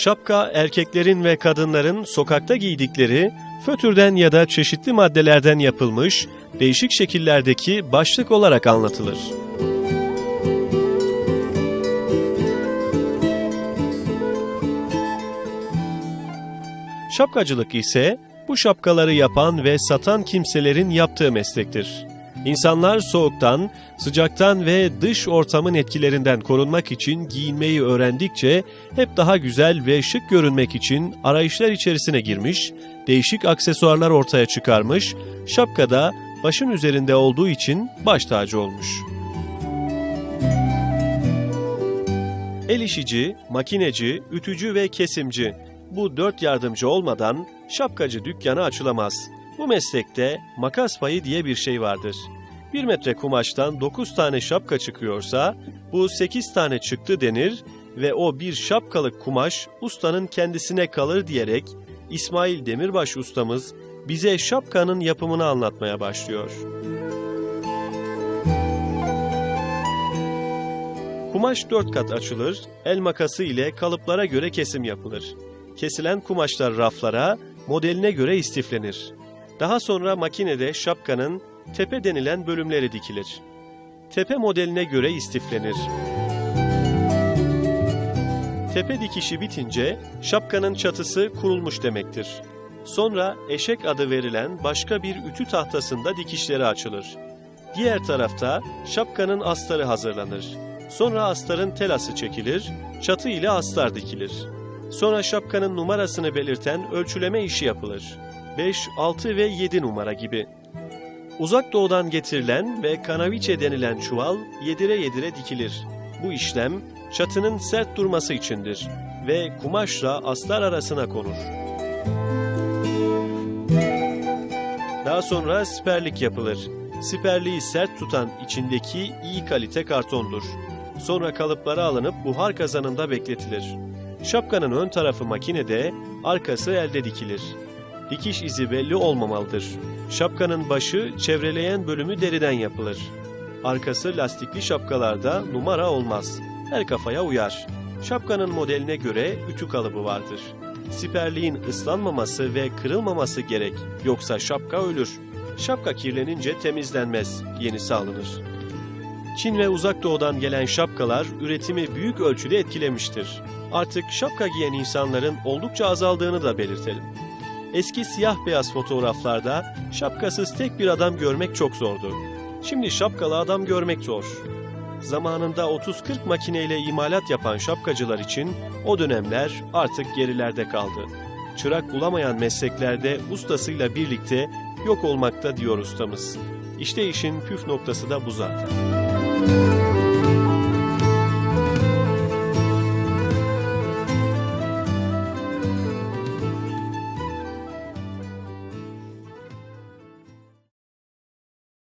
Şapka erkeklerin ve kadınların sokakta giydikleri fötürden ya da çeşitli maddelerden yapılmış değişik şekillerdeki başlık olarak anlatılır. Şapkacılık ise bu şapkaları yapan ve satan kimselerin yaptığı meslektir. İnsanlar soğuktan, sıcaktan ve dış ortamın etkilerinden korunmak için giyinmeyi öğrendikçe hep daha güzel ve şık görünmek için arayışlar içerisine girmiş, değişik aksesuarlar ortaya çıkarmış, şapka da başın üzerinde olduğu için baş tacı olmuş. El işici, makineci, ütücü ve kesimci bu dört yardımcı olmadan şapkacı dükkanı açılamaz. Bu meslekte makas payı diye bir şey vardır. Bir metre kumaştan 9 tane şapka çıkıyorsa bu 8 tane çıktı denir ve o bir şapkalık kumaş ustanın kendisine kalır diyerek İsmail Demirbaş ustamız bize şapkanın yapımını anlatmaya başlıyor. Kumaş dört kat açılır, el makası ile kalıplara göre kesim yapılır. Kesilen kumaşlar raflara, modeline göre istiflenir. Daha sonra makinede şapkanın tepe denilen bölümleri dikilir. Tepe modeline göre istiflenir. Tepe dikişi bitince şapkanın çatısı kurulmuş demektir. Sonra eşek adı verilen başka bir ütü tahtasında dikişleri açılır. Diğer tarafta şapkanın astarı hazırlanır. Sonra astarın telası çekilir, çatı ile astar dikilir. Sonra şapkanın numarasını belirten ölçüleme işi yapılır. 5, 6 ve 7 numara gibi. Uzak doğudan getirilen ve kanaviçe denilen çuval yedire yedire dikilir. Bu işlem çatının sert durması içindir ve kumaşla astar arasına konur. Daha sonra siperlik yapılır. Siperliği sert tutan içindeki iyi kalite kartondur. Sonra kalıplara alınıp buhar kazanında bekletilir. Şapkanın ön tarafı makinede, arkası elde dikilir. Dikiş izi belli olmamalıdır. Şapkanın başı çevreleyen bölümü deriden yapılır. Arkası lastikli şapkalarda numara olmaz. Her kafaya uyar. Şapkanın modeline göre ütü kalıbı vardır. Siperliğin ıslanmaması ve kırılmaması gerek. Yoksa şapka ölür. Şapka kirlenince temizlenmez, yenisi alınır. Çin ve uzak doğudan gelen şapkalar üretimi büyük ölçüde etkilemiştir. Artık şapka giyen insanların oldukça azaldığını da belirtelim. Eski siyah beyaz fotoğraflarda şapkasız tek bir adam görmek çok zordu. Şimdi şapkalı adam görmek zor. Zamanında 30-40 makineyle imalat yapan şapkacılar için o dönemler artık gerilerde kaldı. Çırak bulamayan mesleklerde ustasıyla birlikte yok olmakta diyor ustamız. İşte işin püf noktası da bu zaten.